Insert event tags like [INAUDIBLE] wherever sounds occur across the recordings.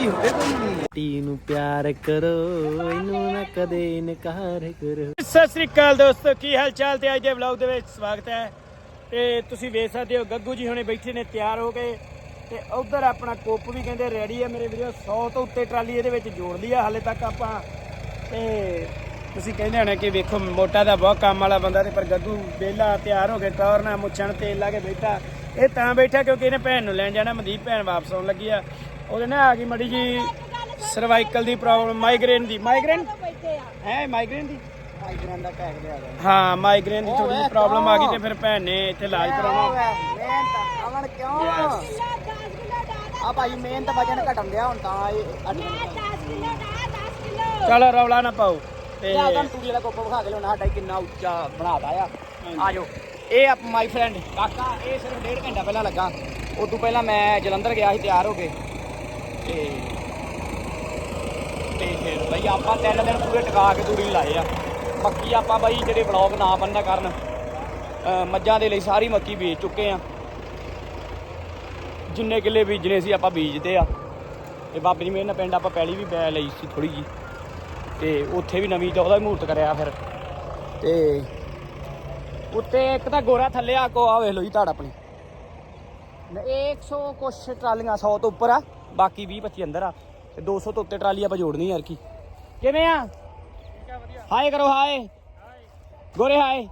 ਹੀ ਹੁੰਦੇ ਘੁੰਮਣੀ ਟੀ ਨੂੰ ਪਿਆਰ ਕਰੋ ਇਹਨੂੰ ਨਾ ਕਦੇ ਇਨਕਾਰ ਕਰੋ। ਸਤਿ ਸ੍ਰੀ ਅਕਾਲ ਦੋਸਤੋ ਕੀ ਹਾਲ ਚਾਲ ਤੇ ਅੱਜ ਦੇ ਵਲੌਗ ਦੇ ਵਿੱਚ ਸਵਾਗਤ ਹੈ। ਤੇ ਤੁਸੀਂ ਵੇਖ ਸਕਦੇ ਹੋ ਗੱਗੂ ਜੀ ਹੁਣੇ ਬੈਠੇ ਨੇ ਤਿਆਰ ਹੋ ਕੇ। ਤੇ ਉਧਰ ਆਪਣਾ ਕੁੱਪ ਵੀ ਕਹਿੰਦੇ ਰੈਡੀ ਹੈ ਮੇਰੇ ਵੀਡੀਓ 100 ਤੋਂ ਉੱਤੇ ਟਰਾਲੀ ਇਹਦੇ ਵਿੱਚ ਜੋੜ ਲਈ ਆ ਹਾਲੇ ਤੱਕ ਆਪਾਂ। ਤੇ ਤੁਸੀਂ ਕਹਿੰਦੇ ਹੋਣੇ ਕਿ ਵੇਖੋ ਮੋਟਾ ਦਾ ਬਹੁਤ ਕੰਮ ਵਾਲਾ ਬੰਦਾ ਤੇ ਪਰ ਗੱਗੂ ਵਿਹਲਾ ਤਿਆਰ ਹੋ ਕੇ ਟੌਰ ਨਾਲ ਮੁੱਛਣ ਤੇਲ ਲਾ ਕੇ ਬੈਠਾ। ਇਹ ਤਾਂ ਬੈਠਾ ਕਿਉਂਕਿ ਇਹਨੇ ਭੈਣ ਨੂੰ ਲੈਣ ਜਾਣਾ ਮਨਦੀਪ ਭੈਣ ਵਾਪਸ ਆਉਣ ਲੱਗੀ ਆ। ਉਹਦੇ ਨਾਲ ਆ ਗਈ ਮੜੀ ਜੀ ਸਰਵਾਈਕਲ ਦੀ ਪ੍ਰੋਬਲਮ ਮਾਈਗ੍ਰੇਨ ਦੀ। ਮਾਈਗ੍ਰੇਨ ਹੈ ਮਾਈਗ੍ਰੇਨ ਦੀ? ਮਾਈਗ੍ਰੇਨ ਦਾ ਪੈਕ ਲਿਆ ਗਿਆ। ਹਾਂ ਮਾਈਗ੍ਰੇਨ ਦੀ ਥੋੜੀ ਜਿਹੀ ਪ੍ਰੋਬਲਮ ਆ ਗਈ ਤੇ ਫਿਰ ਭੈਣ ਨੇ ਇੱਥੇ ਇਲਾਜ ਕਰਾਉਣਾ। ਮਿਹਨਤ ਕਿਉਂ ਆ? ਭਾਈ ਮਿਹਨਤ ਵਜਨ ਘਟਣ ਦਿਆ ਹੁਣ ਤਾਂ ਇਹ ਚਲ ਰੌਲਾ ਨਾ ਪਾਓ। ਤੇ ਲਿਆ ਤੁਹਾਨੂੰ ਤੂੜੀ ਵਾਲਾ ਕੋਪਾ ਵਿਖਾ ਕੇ ਲਿਆਉਣਾ ਸਾਡਾ ਕਿੰਨਾ ਉੱਚਾ ਬਣਾਤਾ ਆ। ਆ ਜਾਓ। ਇਹ ਆ ਮਾਈ ਫਰੈਂਡ ਕਾਕਾ ਇਹ ਸਿਰਫ ਡੇਢ ਘੰਟਾ ਪਹਿਲਾਂ ਲੱਗਾ। ਉਦੋਂ ਪਹਿਲਾਂ ਮੈਂ ਜਲੰਧਰ ਗਿਆ ਸੀ ਤਿਆਰ ਹੋ ਕੇ। ਤੇ ਤੇ ਫਿਰ ਬਈ ਆਪਾਂ ਤਿੰਨ ਦਿਨ ਪੂਰੇ ਟਿਕਾ ਕੇ ਤੂੜੀ ਲਾਏ ਆ। ਮੱਕੀ ਆਪਾਂ ਬਈ ਜਿਹੜੇ ਵਲੌਗ ਨਾ ਬੰਦਾ ਕਰਨ ਮੱਝਾਂ ਦੇ ਲਈ ਸਾਰੀ ਮੱਕੀ ਵੇਚ ਚੁੱਕੇ ਆ। ਜਿੰਨੇ ਕਿੱਲੇ ਬੀਜਣੇ ਸੀ ਆਪਾਂ ਬੀਜਦੇ ਆ। ਤੇ ਬਾਬੇ ਜੀ ਮੇਰੇ ਨਾਲ ਪਿੰਡ ਆਪਾਂ ਪਹਿਲੀ ਵੀ ਬੈ ਲਈ ਸੀ ਥੋੜੀ ਜੀ ਤੇ ਉੱਥੇ ਵੀ ਨਵੀਂ ਦਾ ਉਹਦਾ ਵੀ ਮਹੂਰਤ ਕਰਿਆ ਫਿਰ। ਤੇ ਉੱਤੇ ਇੱਕ ਤਾਂ ਗੋਰਾ ਥੱਲੇ ਆ ਕੋ ਆ ਵੇਖ ਲਓ ਜੀ ਧੜ ਆਪਣੀ। ਨ- ਇਹ 100 ਕੁਛ ਟਰਾਲੀਆਂ 100 ਤੋਂ ਉੱਪਰ ਆ। ਬਾਕੀ 20 25 ਅੰਦਰ ਆ। ਤੇ 200 ਤੋਂ ਉੱਤੇ ਟਰਾਲੀ ਆਪਾਂ ਜੋੜਨੀ ਯਾਰ ਕੀ ਕਿਵੇਂ ਆ? ਹਾਏ ਕਰੋ ਹਾਏ। ਗੋਰੇ ਹਾਏ।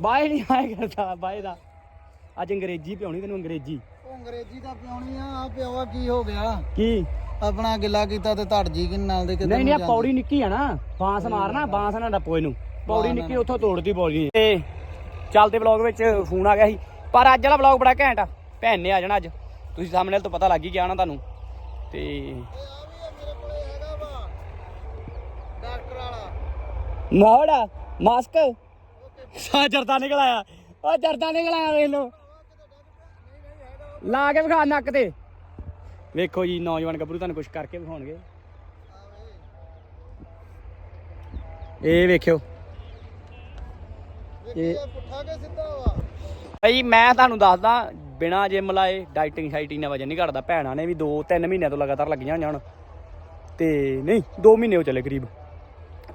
ਬਾਏ ਨਹੀਂ ਹਾਏ ਕਰਦਾ ਬਾਏ ਦਾ। ਅੱਜ ਅੰਗਰੇਜ਼ੀ ਪਿਆਉਣੀ ਤੈਨੂੰ ਅੰਗਰੇਜ਼ੀ। ਉਹ ਅੰਗਰੇਜ਼ੀ ਦਾ ਪਿਉਣੀ ਆ ਆ ਪਿਓਆ ਕੀ ਹੋ ਗਿਆ? ਕੀ? ਆਪਣਾ ਗਿੱਲਾ ਕੀਤਾ ਤੇ ਧੜ ਜੀ ਕਿ ਨਾਲ ਦੇ ਕਿਤੇ ਨਹੀਂ ਨਹੀਂ ਆ ਪੌੜੀ ਨਿੱਕੀ ਆ ਨਾ। ਬਾਂਸ ਮਾਰਨਾ ਬਾਂਸ ਨਾਲ ਡੱਪੋ ਇਹਨੂੰ। ਪੌੜੀ ਨਿੱਕੀ ਉੱਥੋਂ ਤੋੜਦੀ ਪੌੜੀ ਤੇ ਚੱਲਦੇ ਵਲੌਗ ਵਿੱਚ ਫੋਨ ਆ ਗਿਆ ਸੀ। ਪਰ ਅੱਜ ਵਾਲਾ ਵਲੌਗ ਬੜਾ ਘੈਂਟ ਆ। ਭੈਣ ਨੇ ਆ ਜਾਣਾ ਅੱਜ। ਤੁਸੀਂ ਸਾਹਮਣੇ ਤੋਂ ਪਤਾ ਲੱਗ ਹੀ ਗਿਆ ਨਾ ਤੁਹਾਨੂੰ। ਤੇ ਡਾਕਟਰ ਵਾਲਾ ਨਾੜਾ ਮਾਸਕ ਸਾ ਜਰਦਾ ਨਿਕਲ ਆਇਆ। ਉਹ ਜਰਦਾ ਨਿਕਲ ਆਇਆ ਵੇਖ ਲੋ ਲਾ ਕੇ ਵਿਖਾ ਨੱਕ ਤੇ। ਵੇਖੋ ਜੀ ਨੌਜਵਾਨ ਗੱਭਰੂ ਤੁਹਾਨੂੰ ਕੁਝ ਕਰਕੇ ਵਿਖਾਉਣਗੇ। ਇਹ ਵੇਖਿਓ। ਇਹ ਪੁੱਠਾ ਕੇ ਸਿੱਧਾ ਵਾ? ਭਾਈ ਮੈਂ ਤੁਹਾਨੂੰ ਦੱਸਦਾ ਬਿਨਾ ਜਿਮ ਲਾਏ ਡਾਈਟਿੰਗ ਸ਼ਾਈਟਿੰਗ ਨਾਲ ਵਜਨ ਨਹੀਂ ਘਟਦਾ। ਭੈਣਾਂ ਨੇ ਵੀ 2-3 ਮਹੀਨਿਆਂ ਤੋਂ ਲਗਾਤਾਰ ਲੱਗੀਆਂ ਹੋਈਆਂ ਹੁਣ। ਤੇ ਨਹੀਂ 2 ਮਹੀਨੇ ਹੋ ਚੱਲੇ ਕਰੀਬ।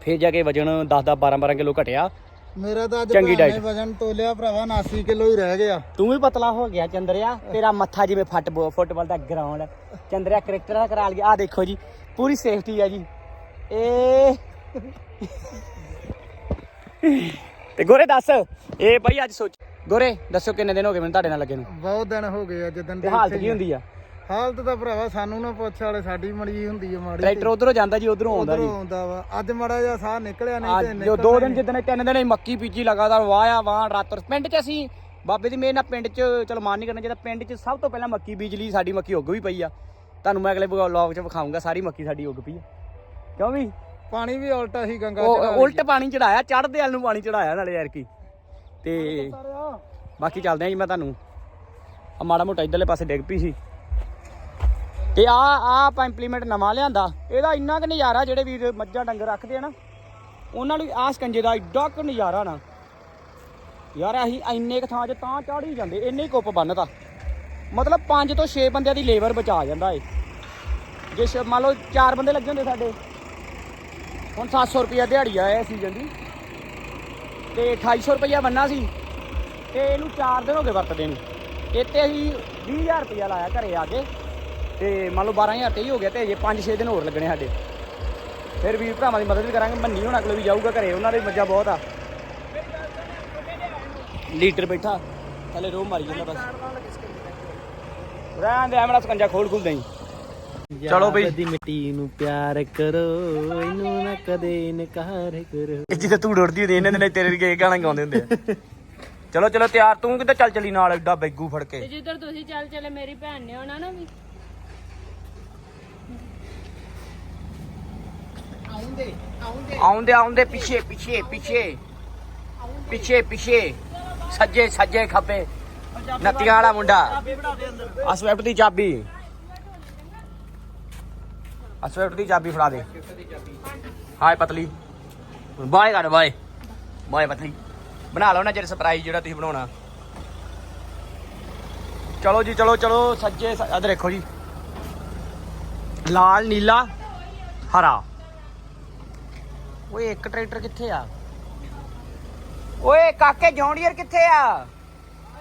ਫੇਰ ਜਾ ਕੇ ਵਜਨ 10-10 12-12 ਕਿਲੋ ਘਟਿਆ। ਮੇਰਾ ਤਾਂ ਅੱਜ ਚੰਗੀ ਭੈਣ ਨੇ diet। ਵਜਨ ਤੋਲਿਆ ਭਰਾਵਾ 79 ਕਿਲੋ ਹੀ ਰਹਿ ਗਿਆ। ਤੂੰ ਵੀ ਪਤਲਾ ਹੋ ਗਿਆ ਚੰਦਰਿਆ ਤੇਰਾ ਮੱਥਾ ਜਿਵੇਂ ਫੁੱਟਬਾਲ ਫੁੱਟਬਾਲ ਦਾ ਗਰਾਊਂਡ ਚੰਦਰਿਆ ਕ੍ਰਿਕਟਰ ਦਾ ਕਰਾ ਲਿਆ ਆ ਦੇਖੋ ਜੀ ਪੂਰੀ ਸੇਫਟੀ ਆ ਜੀ। ਇਹ ਤੇ ਗੋਰੇ ਦੱਸ ਇਹ ਭਾਈ ਅੱਜ ਸੋਚ ਗੋਰੇ ਦੱਸੋ ਕਿੰਨੇ ਦਿਨ ਹੋ ਗਏ ਮੈਨੂੰ ਤੁਹਾਡੇ ਨਾਲ ਲੱਗੇ ਨੂੰ? ਬਹੁਤ ਦਿਨ ਹੋ ਗਏ ਆ ਜਦੋਂ ਤੇ ਹਾਲਤ ਕੀ ਹੁੰਦੀ ਆ? ਹਾਲਤ ਤਾਂ ਭਰਾਵਾ ਸਾਨੂੰ ਨਾ ਪੁੱਛ ਵਾਲੇ ਸਾਡੀ ਮੜੀ ਹੁੰਦੀ ਆ ਮਾੜੀ ਟਰੈਕਟਰ ਉਧਰੋਂ ਜਾਂਦਾ ਜੀ ਉਧਰੋਂ ਆਉਂਦਾ ਉਧਰੋਂ ਜੀ। ਆਉਂਦਾ ਵਾ। ਅੱਜ ਮੜਾ ਜਿਹਾ ਸਾਹ ਨਿਕਲਿਆ ਨਹੀਂ ਤੇ ਜੋ ਦੋ ਦਿਨ ਜਿੱਦਣ ਤਿੰਨ ਦਿਨ ਅਸੀਂ ਮੱਕੀ ਬੀਜੀ ਲਗਾਤਾਰ ਵਾਇਆ ਵਾਹ ਰਾਤ ਪਿੰਡ 'ਚ ਅਸੀਂ ਬਾਬੇ ਦੀ ਮਿਹਰ ਨਾਲ ਪਿੰਡ 'ਚ ਚਲੋ ਮਾਨ ਨਹੀਂ ਕਰਨਾ ਚਾਹੀਦਾ ਪਿੰਡ 'ਚ ਸਭ ਤੋਂ ਪਹਿਲਾਂ ਮੱਕੀ ਬੀਜ ਲਈ ਸਾਡੀ ਮੱਕੀ ਉੱਗ ਵੀ ਪਈ ਆ। ਤੁਹਾਨੂੰ ਮੈਂ ਅਗਲੇ ਵਲੌਗ 'ਚ ਵਿਖਾਉਂਗਾ ਸਾਰੀ ਮੱਕੀ ਸਾਡੀ ਉੱਗ ਪਈ ਆ। ਕਿਉਂ ਵੀ? ਪਾਣੀ ਵੀ ਉਲਟਾ ਸੀ ਗੰਗਾ ਉਲਟ ਪਾਣੀ ਚੜਾਇਆ ਚੜਦੇ ਵਾਲ ਨੂੰ ਪਾਣੀ ਚੜਾਇਆ ਨਾਲੇ ਯਾਰ ਕੀ ਤੇ ਬਾਕੀ ਚੱਲਦੇ ਆ ਜੀ ਮੈਂ ਤੁਹਾਨੂੰ। ਆ ਮਾੜਾ ਮੋਟਾ ਇਧਰਲੇ ਪਾਸੇ ਡਿੱਗ ਪਈ ਸੀ। ਤੇ ਆ ਆ ਆਪਾਂ ਇੰਪਲੀਮੈਂਟ ਨਵਾਂ ਲਿਆਂਦਾ। ਇਹਦਾ ਇੰਨਾ ਕੁ ਨਜ਼ਾਰਾ ਜਿਹੜੇ ਵੀਰ ਮੱਝਾਂ ਡੰਗਰ ਰੱਖਦੇ ਆ ਨਾ, ਉਹਨਾਂ ਲਈ ਆਹ ਸਕੰਜੇ ਦਾ ਏਡਾ ਕੁ ਨਜ਼ਾਰਾ ਨਾ। ਯਾਰ ਅਸੀਂ ਇੰਨੇ ਕੁ ਥਾਂ 'ਚ ਤਾਂ ਚੜ੍ਹ ਹੀ ਜਾਂਦੇ, ਇੰਨੇ ਹੀ ਕੁੱਪ ਬੰਨਤਾ। ਮਤਲਬ 5 ਤੋਂ 6 ਬੰਦਿਆਂ ਦੀ ਲੇਬਰ ਬਚਾ ਜਾਂਦਾ ਏ। ਜੇ ਮੰਨ ਲਓ 4 ਬੰਦੇ ਲੱਗੇ ਹੁੰਦੇ ਸਾਡੇ, ਹੁਣ 700 ਰੁਪਇਆ ਦਿਹਾੜੀ ਆ ਇਹ ਸੀਜ਼ਨ ਦੀ। ਤੇ 2800 ਰੁਪਇਆ ਬੰਨਾ ਸੀ ਤੇ ਇਹਨੂੰ 4 ਦਿਨ ਹੋ ਗਏ ਵਰਤਦੇ ਨੂੰ। ਇੱਥੇ ਅਸੀਂ 20000 ਰੁਪਇਆ ਲਾਇਆ ਘਰੇ ਆ ਕੇ। ਤੇ ਮੰਨ ਲਓ 12000 ਤੇ ਹੀ ਹੋ ਗਿਆ ਤੇ ਅਜੇ 5-6 ਦਿਨ ਹੋਰ ਲੱਗਣੇ ਸਾਡੇ। ਫਿਰ ਵੀਰ ਭਰਾਵਾਂ ਦੀ ਮਦਦ ਵੀ ਕਰਾਂਗੇ, ਮੰਨੀ ਹੁਣ ਅਗਲੇ ਵੀ ਜਾਊਗਾ ਘਰੇ, ਉਹਨਾਂ ਦੇ ਵੀ ਮੱਝਾਂ ਬਹੁਤ ਆ। ਲੀਟਰ ਬੈਠਾ, ਥੱਲੇ ਰੋਹ ਮਾਰੀ ਜਾਂਦਾ ਬਸ। ਰਹਿਣ ਦੇ ਐਵੇਂ ਸਕੰਜਾ ਖੋਲ ਖੁੱਲਦਾ ਦੇਈ। ਚਲੋ ਬਈ। ਦੀ ਮਿੱਟੀ ਨੂੰ ਪਿਆਰ ਕਰੋ ਇਹਨੂੰ ਨਾ ਕਦੇ ਇਨਕਾਰ ਕਰੋ। ਇਹ ਜਿੱਥੇ ਤੂੰ ਡੁੱਟਦੀ ਹੁੰਦੀ ਇਹਨਾਂ ਦੇ ਨਾਲ ਤੇਰੇ ਵਰਗੇ ਗਾਣਾ ਗਾਉਂਦੇ ਹੁੰਦੇ ਆ। ਚਲੋ ਚਲੋ ਤਿਆਰ ਤੂੰ ਕਿਤੇ ਚੱਲ ਚਲੀ ਨਾਲ ਐਡਾ ਬੈਗੂ ਫੜ ਕੇ। ਤੇ ਜਿੱਧਰ ਤੁਸੀਂ ਚੱਲ ਚਲੇ ਮੇਰੀ ਭੈਣ ਨੇ ਆਉਣਾ ਨਾ ਵੀ। ਆਉਂਦੇ ਆਉਂਦੇ। ਪਿੱਛੇ ਪਿੱਛੇ ਪਿੱਛੇ। ਪਿੱਛੇ ਪਿੱਛੇ। ਸੱਜੇ ਸੱਜੇ ਖੱਬੇ। ਨੱਤੀਆਂ ਵਾਲਾ ਮੁੰਡਾ। ਆ ਸਵਿਫਟ ਦੀ ਚਾਬੀ। ਆ ਸਵਿਫਟ ਦੀ ਚਾਬੀ ਫੜਾ ਦੇ। ਹਾਏ ਪਤਲੀ। ਬਾਏ ਕਰ ਬਾਏ। ਬਾਏ ਪਤਲੀ। ਬਣਾ ਲਓ ਨਾ ਜਿਹੜੇ ਸਰਪ੍ਰਾਈਜ਼ ਜਿਹੜਾ ਤੁਸੀਂ ਬਣਾਉਣਾ। ਚਲੋ ਜੀ ਚਲੋ ਚਲੋ ਸੱਜੇ ਆ ਦੇਖੋ ਜੀ। ਲਾਲ ਨੀਲਾ ਹਰਾ। ਓਏ ਇੱਕ ਟਰੈਕਟਰ ਕਿੱਥੇ ਆ? ਓਏ ਕਾਕੇ ਜੌਂਡੀਅਰ ਕਿੱਥੇ ਆ?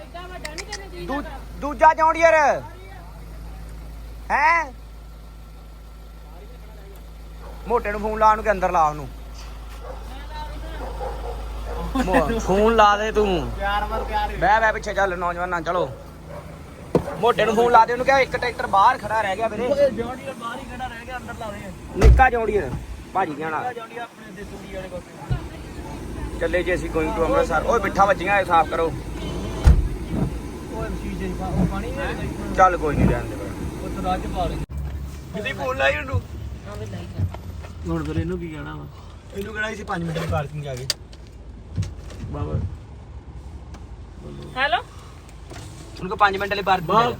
ਐਡਾ ਵੱਡਾ ਨਹੀਂ ਤੈਨੂੰ ਦੂਜਾ ਜੌਂਡੀਅਰ। ਹੈ? ਮੋਟੇ ਨੂੰ ਫੋਨ ਲਾ ਉਹਨੂੰ ਕਿ ਅੰਦਰ ਲਾ ਉਹਨੂੰ। ਮੋ- ਫੋਨ ਲਾ ਦੇ ਤੂੰ। ਪਿਆਰ ਮਰ ਪਿਆਰ ਬਹਿ ਬਹਿ ਪਿੱਛੇ ਚੱਲ ਨੌਜਵਾਨਾਂ ਚਲੋ। ਮੋਟੇ ਨੂੰ ਫੋਨ ਲਾ ਦੇ ਉਹਨੂੰ ਕਿਹਾ ਇੱਕ ਟਰੈਕਟਰ ਬਾਹਰ ਖੜਾ ਰਹਿ ਗਿਆ ਵੀਰੇ। ਜੌਂਡੀਅਰ ਬਾਹਰ ਹੀ ਖੜਾ ਰਹਿ ਗਿਆ ਅੰਦਰ ਲਾ ਦੇ। ਨਿੱਕਾ ਜੌਂਡੀਅਰ ਭਾਜੀ ਕਹਿਣਾ ਜੌਂਡੀਅਰ ਆਪਣੇ ਦੇ ਤੂੜੀ ਵਾਲੇ ਪਾਸੇ ਚੱਲੇ ਜੀ ਅਸੀਂ ਗੋਇੰਗ ਟੂ ਅੰਮ੍ਰਿਤਸਰ। ਓਏ ਬਿੱਠਾ ਵੱਜੀਆਂ ਇਹ ਸਾਫ਼ ਕਰੋ। ਉਹ ਐਮਸੀ ਜੇ ਉਹ ਪਾਣੀ ਨਹੀਂ ਹੈਗਾ ਚੱਲ ਕੋਈ ਨਹੀਂ ਰਹਿਣ ਦੇ। ਬਈ ਉਹ ਤਾਂ ਰੱਜ ਪਾ ਲੈ। ਕਿਤੇ ਫੋਨ ਲਾਈ ਉਹਨੂੰ? ਹੁਣ ਫਿਰ ਇਹਨੂੰ ਕੀ ਕਹਿਣਾ ਵਾ? ਇਹਨੂੰ ਕਿਹੜਾ ਸੀ 5 ਮਿੰਟ ਦੀ ਪਾਰਕਿੰਗ ਆ ਗਈ। ਬਾਬਾ। ਹੈਲੋ? ਉਹਨੂੰ ਕੋ 5 ਮਿੰਟ ਲਈ ਪਾਰਕਿੰਗ ਬਾਹਰ।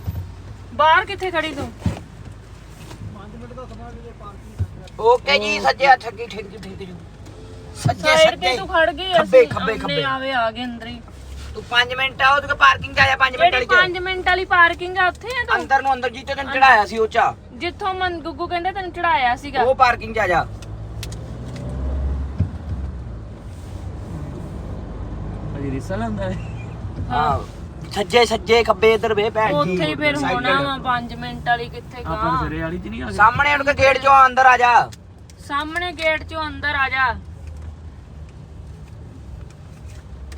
ਬਾਹਰ ਕਿੱਥੇ ਖੜੀ ਤੂੰ? ਓਕੇ ਜੀ ਸੱਜੇ ਹੱਥ ਅੱਗੇ ਠੀਕ ਠੀਕ ਠੀਕ। ਠੀਕ ਸੱਜੇ ਸਾਈਡ ਸੱਜੇ। ਤੇ ਤੂੰ ਖੜ ਗਈ ਖੱਬੇ। ਆਵੇ ਆ ਗਏ ਅੰਦਰ ਹੀ। ਤੂੰ 5 ਮਿੰਟ ਆ ਉਹਦੇ ਪਾਰਕਿੰਗ ਚ ਆ ਜਾ 5 ਮਿੰਟ ਜਿਹੜੀ ਵਾਲੀ 5 ਮਿੰਟ ਵਾਲੀ ਪਾਰਕਿੰਗ ਆ ਉੱਥੇ ਆ ਚ ਤੂੰ? ਅੰਦਰ ਨੂੰ ਅੰਦਰ ਜਿੱਤੇ ਤੈਨੂੰ ਚੜਾਇਆ ਸੀ ਉਹ ਚਾ ਜਿੱਥੋਂ ਮਨ ਗੁੱਗੂ ਕਹਿੰਦੇ ਤੈਨੂੰ ਚੜਾਇਆ ਸੀਗਾ। ਉਹ ਪਾਰਕਿੰਗ ਚ ਆ ਜਾ। ਅਜੀ ਰਿਸਾ ਲੈਂਦਾ ਹੈ। ਹਾਂ। ਸੱਜੇ ਸੱਜੇ ਖੱਬੇ ਇਧਰ ਵੇ ਭੈਣ ਜੀ। ਉੱਥੇ ਹੀ ਫਿਰ ਹੋਣਾ। ਵਾ 5 ਮਿੰਟ ਵਾਲੀ ਕਿੱਥੇ ਆਪਾਂ ਗਾ ਸਿਰੇ ਵਾਲੀ ਚ ਨਹੀਂ ਆ ਗਏ ਸਾਹਮਣੇ ਉਹਨੂੰ ਗੇਟ ਚੋਂ ਅੰਦਰ ਆ ਜਾ। ਸਾਹਮਣੇ ਗੇਟ ਚੋਂ ਅੰਦਰ ਆ ਜਾ।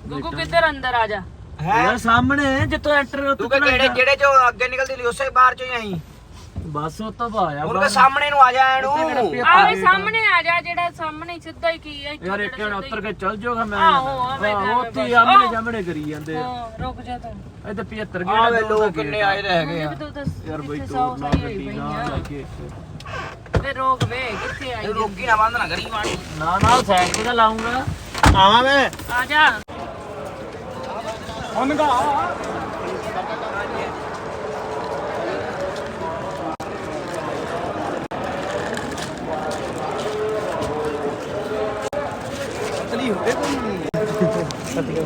ਗੁੱਗੂ ਕਿੱਧਰ ਅੰਦਰ ਆ ਜਾ ਹੈ ਯਾਰ ਸਾਹਮਣੇ ਜਿੱਥੋਂ ਐਂਟਰ ਤੂੰ ਕਿ ਕਿਹੜੇ ਜਿਹੜੇ ਚੋਂ ਅੱਗੇ ਨਿਕਲਦੀ ਲਈ ਉਸੇ ਬਾਹਰ ਚੋਂ ਹੀ ਆਈ ਬਸ ਉਹ ਤਾਂ ਆਇਆ ਉਹਨੂੰ ਕਹ ਸਾਹਮਣੇ ਨੂੰ ਆ ਜਾ ਇਹਨੂੰ ਆਵੇ ਸਾਹਮਣੇ ਆ ਜਾ ਜਿਹੜਾ ਸਾਹਮਣੇ ਸਿੱਧਾ ਹੀ ਕੀ ਹੈ ਯਾਰ ਇੱਕ ਜਣਾ ਉੱਤਰ ਕੇ ਚੱਲ ਜਾਊਗਾ ਮੈਂ ਆਹੋ, ਆਵੇ ਆਹੋ, ਤਾਂ ਉੱਥੇ ਹੀ ਬਸ। ਆਮਣੇ ਜਾਮਣੇ ਕਰੀ ਜਾਂਦੇ ਆ ਹਾਂ ਰੁਕ ਜਾ ਤੂੰ ਇਹ ਤਾਂ 75 ਆਵੇ ਗੇੜਾ ਲੋਕ ਕਿੰਨੇ ਆਏ ਰਹਿ ਗਏ ਆ ਵੀ ਤੂੰ ਦੱਸ ਯਾਰ ਬਈ ਕਿੱਥੇ ਦੋ ਸੌ ਨਾ ਸਹੀ ਹੋਈ ਗੱਡੀ ਪਈ ਨਾ ਆ ਲੈ ਕੇ ਵੇ ਰੋਕ ਵੇ ਕਿੱਥੇ ਆਈ ਇਹ ਰੋਕੀ ਨਾ ਬੰਦ ਨਾ ਕਰੀ ਵਾਣੀ ਨਾ ਨਾ ਸਾਈਡ ਤੇ ਤਾਂ ਲਾਉਂਗਾ ਆਵਾਂ ਮੈਂ ਆ ਜਾ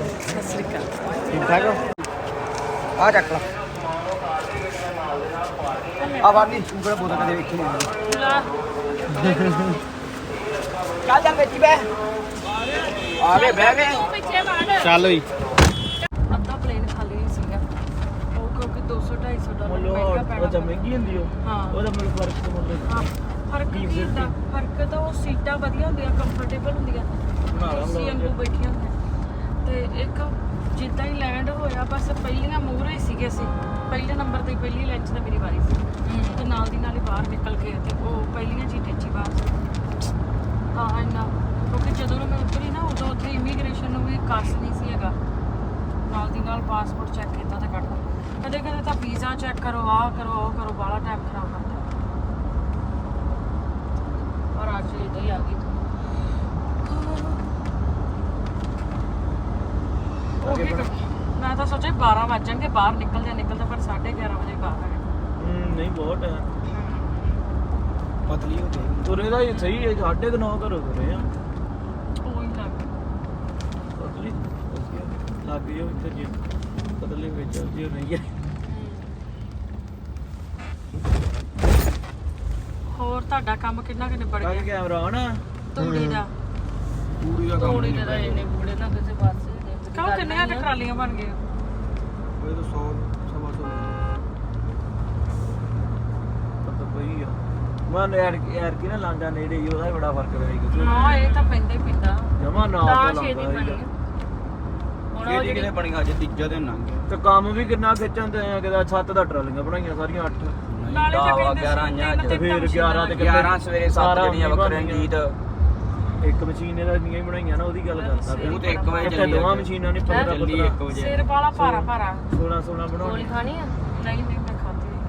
ਠੀਕ ਠਾਕ ਆ ਚੱਕ ਲਾ। ਆ ਵਾਲੀ ਕਿਹੜਾ ਬੋਤਲ ਕਦੇ ਵੇਖੀ ਨਹੀਂ ਲਾ ਚੱਲ ਚੱਲ ਵੇਚੀ ਬੈ ਆ ਗਏ ਬਹਿ ਗਏ। ਚੱਲ ਵੀ ਅੱਧਾ ਪਲੇਨ ਖਾਲੀ ਹੀ ਸੀਗਾ ਉਹ ਕਿਉਂਕਿ 200 250 ਡਾਲਰ ਮਹਿੰਗਾ ਉਹ ਪੈਣਾ ਤਾਂ ਮਹਿੰਗੀ ਹੁੰਦੀ ਉਹ। ਹਾਂ। ਉਹਦਾ ਮੈਨੂੰ ਫ਼ਰਕ ਤੇ ਮੁੱਲ ਹਾਂ। ਫ਼ਰਕ ਕੀ ਹੁੰਦਾ? ਫ਼ਰਕ ਤਾਂ ਉਹ ਸੀਟਾਂ ਵਧੀਆ ਹੁੰਦੀਆਂ ਕੰਫਰਟੇਬਲ ਹੁੰਦੀਆਂ। ਸੀ ਅੰਗੂ ਬੈਠੀਆਂ ਹੁੰਦੀਆਂ। ਤੇ ਇੱਕ ਜਿੱਦਾਂ ਹੀ ਲੈਂਡ ਹੋਇਆ ਬਸ ਪਹਿਲੀਆਂ ਮੂਹਰੇ ਹੀ ਸੀਗੇ ਅਸੀਂ। ਪਹਿਲੇ ਨੰਬਰ ਤੇ ਪਹਿਲੀ ਲੈਂਚ ਤੇ ਮੇਰੀ ਵਾਰੀ ਸੀ। ਤੇ ਨਾਲ ਦੀ ਨਾਲ ਹੀ ਬਾਹਰ ਨਿਕਲ ਕੇ ਤੇ ਉਹ ਪਹਿਲੀਆਂ ਚੀਟੇ ਚ ਬਾਹਰ ਸੀ। ਤਾਂ ਇੰਨਾ ਕਿਉਂਕਿ ਜਦੋਂ ਮੈਂ ਉਤਰੀ ਨਾ ਉਦੋਂ ਉੱਥੇ ਇਮੀਗ੍ਰੇਸ਼ਨ ਨੂੰ ਵੀ ਕਾਸ ਨਹੀਂ ਸੀ ਹੈਗਾ। ਨਾਲ ਦੀ ਨਾਲ ਪਾਸਪੋਰਟ ਚੈੱਕ ਕੀਤਾ ਤੇ ਕੱਢਦਾ ਕਦੇ ਕਦੇ ਤਾਂ ਵੀਜ਼ਾ ਚੈੱਕ ਕਰੋ ਆਹ ਕਰੋ ਉਹ ਕਰੋ ਬਾਹਲਾ ਟਾਈਮ ਖਰਾਬ ਕਰਦਾ ਔਰ ਅੱਜ ਇਹ ਹੀ ਆ ਗਈ। ਤੂੰ ਉਹ ਕੀ ਕਰ- ਮੈਂ ਤਾਂ ਸੋਚਿਆ 12 ਵੱਜਣਗੇ ਬਾਹਰ ਨਿਕਲ ਜਾ ਨਿਕਲਦਾ ਪਰ 11:30 ਵਜੇ ਬਾਹਰ ਆ ਗਏ। ਨਹੀਂ ਬਹੁਤ ਹੈ। ਪਤਲੀ ਹੋ ਗਈ। ਤੁਰੇ ਦਾ ਹੀ ਸਹੀ ਹੈ ਸਾਢੇ ਕੁ ਨੌ ਘਰੋਂ ਤੁਰੇ ਆ। ਉਹੀ ਲੱਗ ਪਤਲੀ ਲੱਗ ਜਾਓ ਇੱਥੇ ਜੀ ਪਤਲੀ ਵਿੱਚ ਜੀ ਨਹੀਂ ਹੈ। ਹੋਰ ਤੁਹਾਡਾ ਕੰਮ ਕਿੰਨਾ ਕਿੰਨੇ ਬੜ ਗਿਆ? ਕੈਮਰਾ ਆਣਾ ਤੂੜੀ ਦਾ। ਪੂਰੀ ਦਾ ਤੂੜੀ ਦੇ ਤਾਂ ਇਹਨੇ ਬੁੜੇ ਨਾ ਕਿਸੇ ਪਾਸੇ ਕਾਹ ਕਿੰਨੀਆਂ ਕੁ ਟਰਾਲੀਆਂ ਬਣ ਗਈਆਂ? ਕੋਈ ਤਾਂ 100 ਸਵਾ ਸੌ। ਪਤਾ ਪਈ ਆ। ਮਨ ਯਾਰ ਯਾਰ ਕੀ ਨਾ ਲਾਂਡਾ ਨੇੜੇ ਹੀ ਉਹਦਾ ਹੀ ਬੜਾ ਫ਼ਰਕ ਪੈ ਗਿਆ ਹਾਂ ਇਹ ਤਾਂ ਪੈਂਦਾ ਹੀ ਪੈਂਦਾ। ਜਮਾ ਨਾ ਤਾਂ ਤੋਂ ਛੇਤੀ। ਹੁਣ ਉਹ ਜਿਹੜੀ ਕਿਤੇ ਬਣੀ ਅੱਜ ਤੀਜਾ ਦਿਨ ਲੰਘ ਗਿਆ। ਤੇ ਕੰਮ ਵੀ ਕਿੰਨਾ ਖਿੱਚਣ ਤੇ ਆ ਕਿਦਾ ਛੱਤ ਦਾ ਟਰਾਲੀਆਂ ਬਣਾਈਆਂ ਸਾਰੀਆਂ 8 ਨਾਲੇ ਤਾਂ ਕਹਿੰਦੇ 11 ਸੀ ਆਈਆਂ ਤਿੰਨ ਅੱਜ। ਤੇ ਫਿਰ ਮਸ਼ੀਨਾਂ 11 ਤੇ ਲੱਗੀਆਂ। 11 ਸਵੇਰੇ 7 ਸਾਰਾ ਜਿਹੜੀਆਂ ਉਨੀ ਵੱਖਰੇ ਬਣੀਆਂ। ਗੀਤ। ਇੱਕ ਮਸ਼ੀਨ ਇਹਦਾ ਇੰਨੀਆਂ ਹੀ ਬਣਾਈਆਂ ਨਾ ਉਹਦੀ ਗੱਲ ਕਰਦਾ ਪਿਆ। ਉਹ ਤੇ 1 ਵਜੇ ਇੱਥੇ ਚੱਲੀ ਦੋਵਾਂ ਅੱਜ। ਮਸ਼ੀਨਾਂ ਨੇ ਹੈਂ? 15 ਚੱਲੀ 1 ਵਜੇ। ਸਿਰ ਵਾਲਾ ਭਾਰਾ ਭਾਰਾ। 16 16 ਗੋਲੀ ਬਣਾਉਣੀ ਖਾਣੀ ਆ? ਨਹੀਂ ਨਹੀਂ ਮੈਂ ਖਾਧੀ ਨਹੀਂ।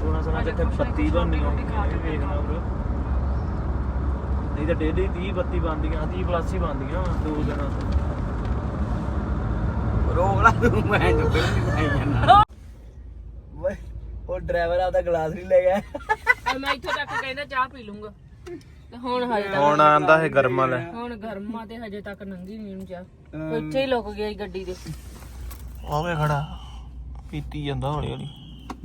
16 16 ਅਜੇ ਕਿੱਥੇ ਕੁਛ ਨਹੀਂ, 32 ਬਣਨੀਆਂ ਰੋਟੀ ਖਾ ਕੇ ਵੇਖਣਾ ਬ్రో ਨਹੀਂ ਤਾਂ ਡੇਲੀ 30 32 ਬਣਦੀਆਂ 30 ਪਲੱਸ ਹੀ ਬਣਦੀਆਂ ਵਾਂ, ਦੋ ਦਿਨਾਂ ਤੋਂ। ਲਾ ਤੂੰ ਮੈਂ ਜੁੱਤੇ ਨਹੀਂ ਜਾਂਦਾ ਉਹ ਡਰਾਈਵਰ ਆਪਦਾ ਗਲਾਸ ਨਹੀਂ ਲੈ ਗਿਆ। ਆ ਮੈਂ ਇੱਥੋਂ ਤੱਕ ਕਹਿੰਦਾ ਚਾਹ ਪੀ ਲੂੰਗਾ। ਤੇ ਹੁਣ ਹਜੇ ਤੱਕ ਹੁਣ ਆਂਦਾ ਹੈ ਗਰਮਾ ਲੈ ਹੁਣ ਗਰਮਾ ਤੇ ਹਜੇ ਤੱਕ ਨੰਗੀ ਨਹੀਂ ਨੂੰ ਚਾਹ। ਉੱਥੇ ਹੀ ਲੁਕ ਗਿਆ ਈ ਗੱਡੀ ਦੇ ਆਵੇ ਖੜਾ। ਪੀਤੀ ਜਾਂਦਾ ਹੌਲੀ ਹੌਲੀ।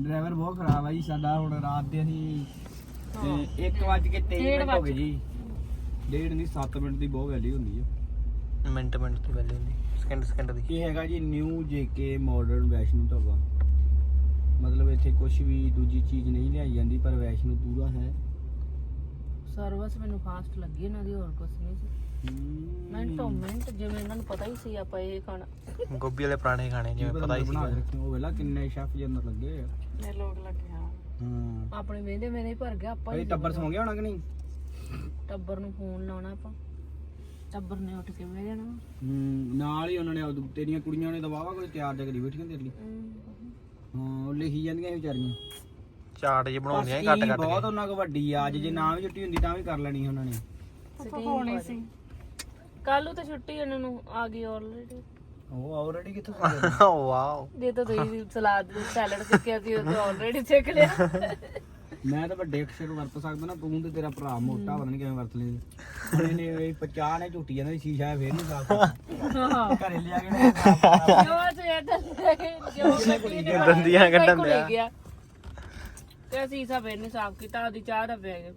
ਡਰਾਈਵਰ ਬਹੁਤ ਖਰਾਬ ਆ ਜੀ ਸਾਡਾ ਹੁਣ ਰਾਤ ਦੇ ਅਸੀਂ ਤੇ 1 ਵਜ ਕੇ 23 ਡੇਢ ਮਿੰਟ ਹੋ ਗਏ ਵੱਜ। ਜੀ। ਡੇਢ ਨਹੀਂ 7 ਮਿੰਟ ਦੀ ਬਹੁਤ ਵੈਲਿਊ ਹੁੰਦੀ ਹੈ ਮਿੰਟ ਮਿੰਟ ਦੀ ਵੈਲਿਊ ਹੁੰਦੀ। ਸਕਿੰਟ ਸਕਿੰਟ ਦੀ। ਇਹ ਹੈਗਾ ਜੀ new JK modern Vaishno dhaba. ਇੱਥੇ ਕੁਝ ਵੀ ਦੂਜੀ ਚੀਜ਼ ਨਹੀਂ ਲਿਆਈ ਜਾਂਦੀ ਪਰ ਵੈਸ਼ਨੂ ਪੂਰਾ ਹੈ। ਸਰਵਿਸ ਮੈਨੂੰ ਫਾਸਟ ਲੱਗੀ ਇਹਨਾਂ ਦੀ ਹੋਰ ਕੁਝ ਨਹੀਂ ਸੀ। ਮਿੰਟ ਤੋਂ ਮਿੰਟ ਜਿਵੇਂ ਇਹਨਾਂ ਨੂੰ ਪਤਾ ਹੀ ਸੀ ਆਪਾਂ ਇਹ ਖਾਣਾ। ਗੋਭੀ ਵਾਲੇ ਪੁਰਾਣੇ ਖਾਣੇ ਜਿਵੇਂ ਪਤਾ ਹੀ ਬਣਾ ਕੇ ਸੀ ਰੱਖੇ ਉਹ ਵੇਲਾ ਕਿੰਨੇ ਸ਼ੈਫ ਜੀ ਅੰਦਰ ਲੱਗੇ ਆ। ਨੇ ਲੋਕ ਲੱਗੇ ਹਾਂ ਹਾਂ। ਆਪਣੇ ਵੇਂਦੇ ਮੇਰੇ ਭਰ ਗਿਆ ਆਪਾਂ ਇਹ ਹੀ ਟੱਬਰ ਸੌਂ ਗਿਆ ਹੋਣਾ ਕਿ ਨਹੀਂ? ਟੱਬਰ ਨੂੰ ਫੋਨ ਲਾਉਣਾ ਆਪਾਂ। ਟੱਬਰ ਨੇ ਉੱਠ ਕੇ ਬਹਿ ਜਾਣਾ। ਹੂੰ ਨਾਲ ਹੀ ਉਹਨਾਂ ਨੇ ਉਦੋਂ ਤੇਰੀਆਂ ਕੁੜੀਆਂ ਨੇ ਤਾਂ ਵਾਵਾ ਕੋਈ ਤਿਆਰ ਜਾ ਕਰੀ ਬੈਠੀਆਂ ਤੇਰੇ ਲਈ। ਹਾਂ ਉਹ ਲਿਖੀ ਜਾਂਦੀਆਂ ਸੀ ਵਿਚਾਰੀਆਂ। ਚਾਟ ਜੇ ਬਣਾਉਂਦੀਆਂ ਘੱਟ ਇਹ ਘੱਟ ਬਹੁਤ ਕੇ। ਉਹਨਾਂ ਕੋ ਵੱਡੀ ਆ ਅੱਜ ਜੇ ਨਾ ਵੀ ਛੁੱਟੀ ਹੁੰਦੀ ਤਾਂ ਵੀ ਕਰ ਲੈਣੀ ਸੀ ਉਹਨਾਂ ਨੇ। ਹੋਣੀ ਸੀ। ਕੱਲ ਨੂੰ ਤਾਂ ਛੁੱਟੀ ਇਹਨਾਂ ਨੂੰ ਆ ਗਈ ਆਲਰੇਡੀ ਉਹ ਆਲਰੇਡੀ ਕਿੱਥੋਂ [LAUGHS] ਵਾਓ। ਜੇ ਤਾਂ ਤੁਸੀਂ ਸਲਾਦ ਸੈਲਡ ਸਿੱਖਿਆ ਸੀ ਉਹ ਤਾਂ ਆਲਰੇਡੀ ਸਿੱਖ ਲਿਆ। [LAUGHS] ਮੈਂ ਤਾਂ ਵੱਡੇ ਅਕਸ਼ਰ ਵਰਤ ਸਕਦਾ ਨਾ ਤੂੰ ਤੇ ਤੇਰਾ ਭਰਾ ਮੋਟਾ ਪਤਾ ਨਹੀਂ ਕਿਵੇਂ ਵਰਤ ਲੈਂਦੇ ਉਹਨੇ ਨੇ ਇਹ 50 ਨੇ ਝੂਟੀ ਜਾਂਦਾ ਸ਼ੀਸ਼ਾ ਫੇਰ ਨਹੀਂ ਸਾਫ਼ ਹਾਂ ਘਰੇ ਲਿਆ ਕੇ ਨਹੀਂ ਸਾਫ਼ ਕਰਨਾ। ਜੋ ਸਵੇਰ ਦਾ ਜੋ ਗੱਡੀ ਨੇ ਦੰਦੀਆਂ ਕੱਢਣ। ਗਿਆ। ਤੇ ਅਸੀਂ ਸਭ ਇਹਨੇ ਸਾਫ਼ ਕੀਤਾ ਆਦੀ ਚਾਹ ਦਾ ਪਿਆ ਗਿਆ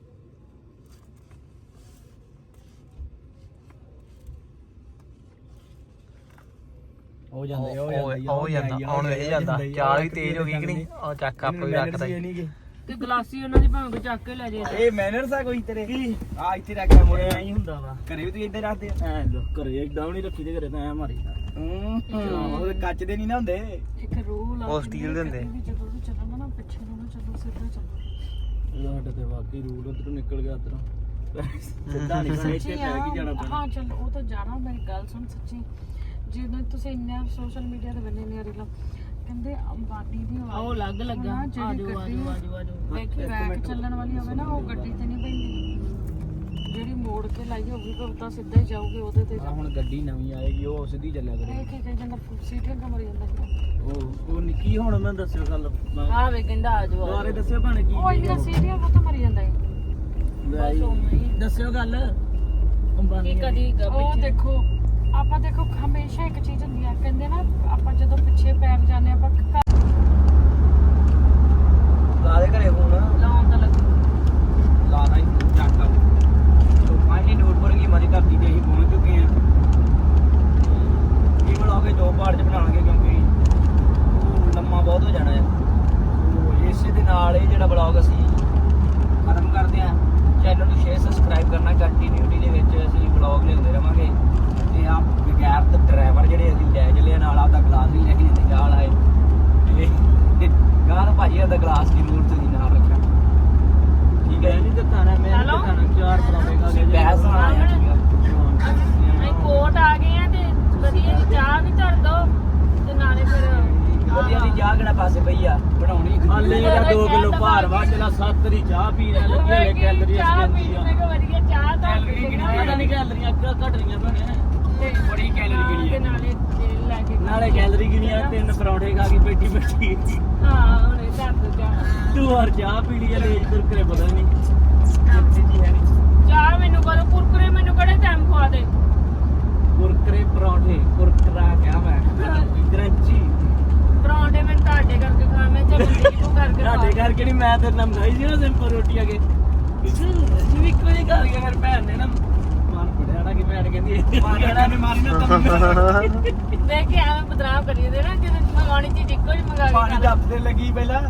ਉਹ ਜਾਂਦੇ ਉਹ ਉਹ ਜਾਂਦਾ ਹੁਣ ਇਹ ਜਾਂਦਾ ਚਾਲ ਵੀ ਤੇਜ਼ ਹੋ ਗਈ ਕਿ ਨਹੀਂ? ਉਹ ਚੱਕ ਆਪੇ ਵੀ ਰੱਖਦਾ ਈ। ਤੇ ਗਲਾਸੀ ਉਹਨਾਂ ਦੀ ਭਾਵੇਂ ਕੋਈ ਚੱਕ ਕੇ ਲੈ ਜੇ ਇਹ ਮੈਨਰਸ ਆ ਕੋਈ ਤੇਰੇ? ਆ ਇੱਥੇ ਰੱਖ ਕੇ ਮੋੜੇ ਐਂ ਹੀ ਹੁੰਦਾ ਵਾ। ਘਰੇ ਵੀ ਤੂੰ ਇੱਧਰ ਰੱਖਦੇ ਆ? ਐ ਘਰੇ ਇਦਾਂ ਨਹੀਂ ਰੱਖੀ ਤੇ ਘਰੇ ਤਾਂ ਐ ਮਾਰੀ ਹੂੰ ਉਹ ਕੱਚ ਦੇ ਨਹੀਂ ਨਾ ਹੁੰਦੇ। ਇੱਕ ਰੂਲ ਆ ਉਹ ਸਟੀਲ ਦੇ ਹੁੰਦੇ। ਜਦੋਂ ਵੀ ਚੱਲਣਾ ਨਾ ਪਿੱਛੇ ਨੂੰ ਨਾ ਚੱਲੋ ਸਿੱਧਾ ਚੱਲੋ। ਸਾਡੇ ਤੇ ਵਾਕਈ ਰੂਲ ਉਧਰੋਂ ਨਿਕਲ ਗਿਆ ਉਧਰੋਂ। ਸਿੱਧਾ ਨਹੀਂ ਇੱਥੇ ਸੱਚੀ ਪੈ ਕੇ ਜਾਣਾ ਆ ਪੈਣਾ। ਹਾਂ ਚਲ ਉਹ ਤਾਂ ਜਾਣਾ ਮੇਰੀ ਗੱਲ ਸੁਣ ਸੱਚੀ। ਜਦੋਂ ਤੁਸੀਂ ਇੰਨਾ ਸੋਸ਼ਲ ਮੀਡੀਆ ਤੇ ਬੰਨੇ ਨੇ ਰੀਲਾਂ ਕਹਿੰਦੇ ਅੰਬਾਨੀ ਦੀ ਉਹ ਅਲੱਗ ਲੱਗਾ। ਆਜੋ ਆਜੋ ਆਜੋ ਆਜੋ। ਦੇਖੀ ਬੈਕ ਚੱਲਣ ਵਾਲੀ ਹੋਵੇ ਨਾ ਉਹ ਗੱਡੀ ਤੇ ਨਹੀਂ ਪੈਂਦੀ। ਜਿਹੜੀ ਮੋੜ ਕੇ ਲਾਈ ਹੋਊਗੀ ਤਾਂ ਤਾਂ ਸਿੱਧਾ ਹੀ ਜਾਊਗੇ ਉਹਦੇ ਤੇ। ਆ ਹੁਣ ਗੱਡੀ ਨਵੀਂ ਆਏਗੀ ਉਹ ਸਿੱਧੀ ਚੱਲਿਆ ਕਰੇ ਇਹ ਕੀ ਕਹੀ ਜਾਂਦਾ ਸੀਟੀਆਂ ਕਮਰ ਜਾਂਦਾ ਉਹ ਉਹ ਨਿੱਕੀ ਹੁਣ ਮੈਂ ਦੱਸਿਓ ਗੱਲ। ਆ ਵੇ ਕਹਿੰਦਾ ਆਜੋ ਦੁਆਰੇ ਦੱਸਿਓ ਭਾਣੇ ਕੀ ਉਹ ਇੰਨਾ ਸੀਟੀਆਂ ਕੋ ਮਰੀ ਜਾਂਦਾ ਹੈ ਬਸ ਉਵੇਂ ਹੀ। ਦੱਸਿਓ ਗੱਲ। ਕੀ ਕਦੀ ਉਹ ਦੇਖੋ ਆਪਾਂ ਦੇਖੋ ਹਮੇਸ਼ਾ ਇੱਕ ਚੀਜ਼ ਹੁੰਦੀ ਆ। ਕਹਿੰਦੇ ਨਾ ਆਪਾਂ ਜਦੋਂ ਪਿੱਛੇ ਪੈਰ ਜਾਂਦੇ ਆਪਾਂ ਘਰ ਲਾ ਦੇ ਘਰੇ ਫੋਨ ਲਾਉਣ ਦਾ ਲੱਗੂ ਲਾਦਾ ਹੀ ਚੱਕ ਸੋ ਫਾਈਨਲੀ ਨੂਰਪੁਰ ਕੀ ਮਰੀ ਧਰਤੀ ਤੇ ਅਸੀਂ ਪਹੁੰਚ ਚੁੱਕੇ ਹਾਂ ਇਹ ਬਲੌਗ ਹੈ ਜੋ ਪਾਰਟ ਚ ਬਣਾਵਾਂਗੇ ਕਿਉਂਕਿ ਉਹ ਲੰਮਾ ਬਹੁਤ ਹੋ ਜਾਣਾ ਹੈ ਸੋ ਇਸੇ ਦੇ ਨਾਲ ਇਹ ਜਿਹੜਾ ਬਲੌਗ ਅਸੀਂ ਖਤਮ ਕਰਦੇ ਹਾਂ ਚੈਨਲ ਨੂੰ ਸ਼ੇਅਰ ਸਬਸਕ੍ਰਾਈਬ ਕਰਨਾ ਕੰਟੀਨਿਊਟੀ ਦੇ ਵਿੱਚ ਅਸੀਂ ਬਲੌਗ ਲਿਆਉਂਦੇ ਰਵਾਂਗੇ ਤੇ ਆਪ ਬਗੈਰ ਡਰਾਈਵਰ ਜਿਹੜੇ ਅਸੀਂ ਲੈ ਚੱਲੇ ਆ ਨਾਲ ਆਪਦਾ ਗਲਾਸ ਵੀ ਲੈ ਕੇ ਜਾਂਦੇ ਨਾਲ ਆਏ ਤੇ ਗਾਹ ਭਾਜੀ ਆਪਦਾ ਗਲਾਸ ਜ਼ਰੂਰ ਤੁਸੀਂ ਨਾਲ ਰੱਖਿਆ ਠੀਕ ਹੈ ਨਹੀਂ ਦਿਖਾਣਾ ਮੈਂ ਹੈਲੋ? ਦਿਖਾਣਾ ਚਾਰ ਪਲਾਵੇਗਾ ਤੁਸੀਂ ਬਹਿਸ ਨਾ ਆਇਆ ਠੀਕ ਹੈ ਅਸੀਂ ਕੋਟ ਆ ਗਏ ਆ ਤੇ ਵਧੀਆ ਜੀ ਚਾਹ ਵੀ ਧਰ ਦੋ ਤੇ ਨਾਲੇ ਫਿਰ ਵਧੀਆ ਦੀ ਚਾਹ ਕਿਹੜਾ ਪਾਸੇ ਪਈ ਆ ਬਣਾਉਣੀ ਹਾਲੇ ਜਿਹੜਾ 2 ਕਿਲੋ ਭਾਰ ਵਾ ਜਿਹੜਾ 7 ਦੀ ਚਾਹ ਪੀ ਰਿਹਾ ਲੱਗੇ ਹੋਏ ਕੈਲਰੀਜ਼ ਚਾਹ ਕਹਿੰਦੀ ਪੀ ਆ। ਮੈਂ ਕਿਹਾ ਵਧੀਆ ਚਾਹ ਧਰ ਕੈਲਰੀ ਕੇ ਗਿਣੀਆਂ ਪਤਾ ਨਹੀਂ ਕੈਲਰੀਆਂ ਘਟ ਰਹੀਆਂ ਭਣੇ। ਤੇ ਬੜੀ ਕੈਲਰੀ ਗਿਣੀ ਤੇ ਹੈ ਨਾਲੇ ਤੇਲ ਲੈ ਕੇ ਨਾਲੇ ਕੈਲਰੀ ਗਿਣੀਆਂ ਤਿੰਨ ਪਰੌਂਠੇ ਖਾ ਕੇ ਬੈਠੀ ਬੈਠੀ। ਹਾਂ ਹੁਣੇ ਧਰ ਦੋ ਚਾਹ। ਤੂੰ ਹੋਰ ਚਾਹ ਪੀ ਲਈ ਆ ਲੇਜ ਕੁਰਕਰੇ ਪਤਾ ਨਹੀਂ ਕਿੱਥੇ ਜੀ ਹੈ ਨਹੀਂ ਚਾਹ ਮੈਨੂੰ ਕਰੋ ਕੁਰਕਰੇ ਮੈਨੂੰ ਕਿਹੜੇ ਟਾਈਮ ਖਵਾ ਦੇ? ਕੁਰਕਰੇ ਪਰੌਂਠੇ ਕੁਰਕਰਾ ਕਿਆ ਮੈਂ। ਕਰੰਚੀ ਪਰੌਂਠੇ ਮੈਂ ਤੁਹਾਡੇ ਕਰਕੇ ਖਾ ਮੈਂ ਚੱਲ ਤੂੰ ਕਰਕੇ ਖਾ। ਤੁਹਾਡੇ ਘਰ ਕਿਹੜੀ ਮੈਂ ਤੇਰੇ ਨਾਲ ਮੰਗਾਈ ਸੀ ਨਾ ਸਿੰਪਲ ਰੋਟੀ ਅਗੇ ਜਿਵੇਂ ਇੱਕੋ ਜਿਹੀ ਘਰ ਗਿਆ ਮੇਰੇ ਭੈਣ ਨੇ ਨਾ ਮਨ ਪੜਿਆ ਨਾ ਕਿ ਭੈਣ ਕਹਿੰਦੀ ਮਾਰਨਾ ਨੇ ਮਾਰਨਾ ਤਾਂ ਲੈ ਕੇ ਆਵੇਂ ਬਦਨਾਮ ਕਰੀ ਦੇ ਨਾ ਜਦੋਂ ਮੰਗਾਉਣੀ ਚੀਜ਼ ਇੱਕੋ ਹੀ ਮੰਗਾ ਕੇ ਪਾਣੀ ਖਾ ਲੈ। ਡੱਬ ਤੇ ਲੱਗੀ ਪਹਿਲਾਂ।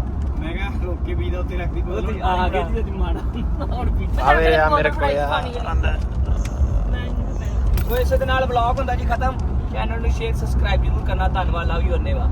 ਮੈਂ ਕਿਹਾ ਰੋਕ ਕੇ ਵੀ ਦਾ ਉੱਤੇ ਰੱਖਦੀ ਉਹ ਤੇ ਆ ਗਿਆ ਜੀ ਅੱਜ ਮਾੜਾ। ਹੁਣ ਪੀਛੇ ਆਵੇ ਆ ਮੇਰੇ ਕੋਲ ਆ। ਮੈਂ ਇਹਨੂੰ ਪਹਿਲਾਂ ਸੋ ਇਸੇ ਦੇ ਨਾਲ ਬਲੌਗ ਹੁੰਦਾ ਜੀ ਖਤਮ। ਚੈਨਲ ਨੂੰ ਸ਼ੇਅਰ ਸਬਸਕ੍ਰਾਈਬ ਜ਼ਰੂਰ ਕਰਨਾ। ਧੰਨਵਾਦ ਲਵ ਯੂ ਅੰਨੇਵਾ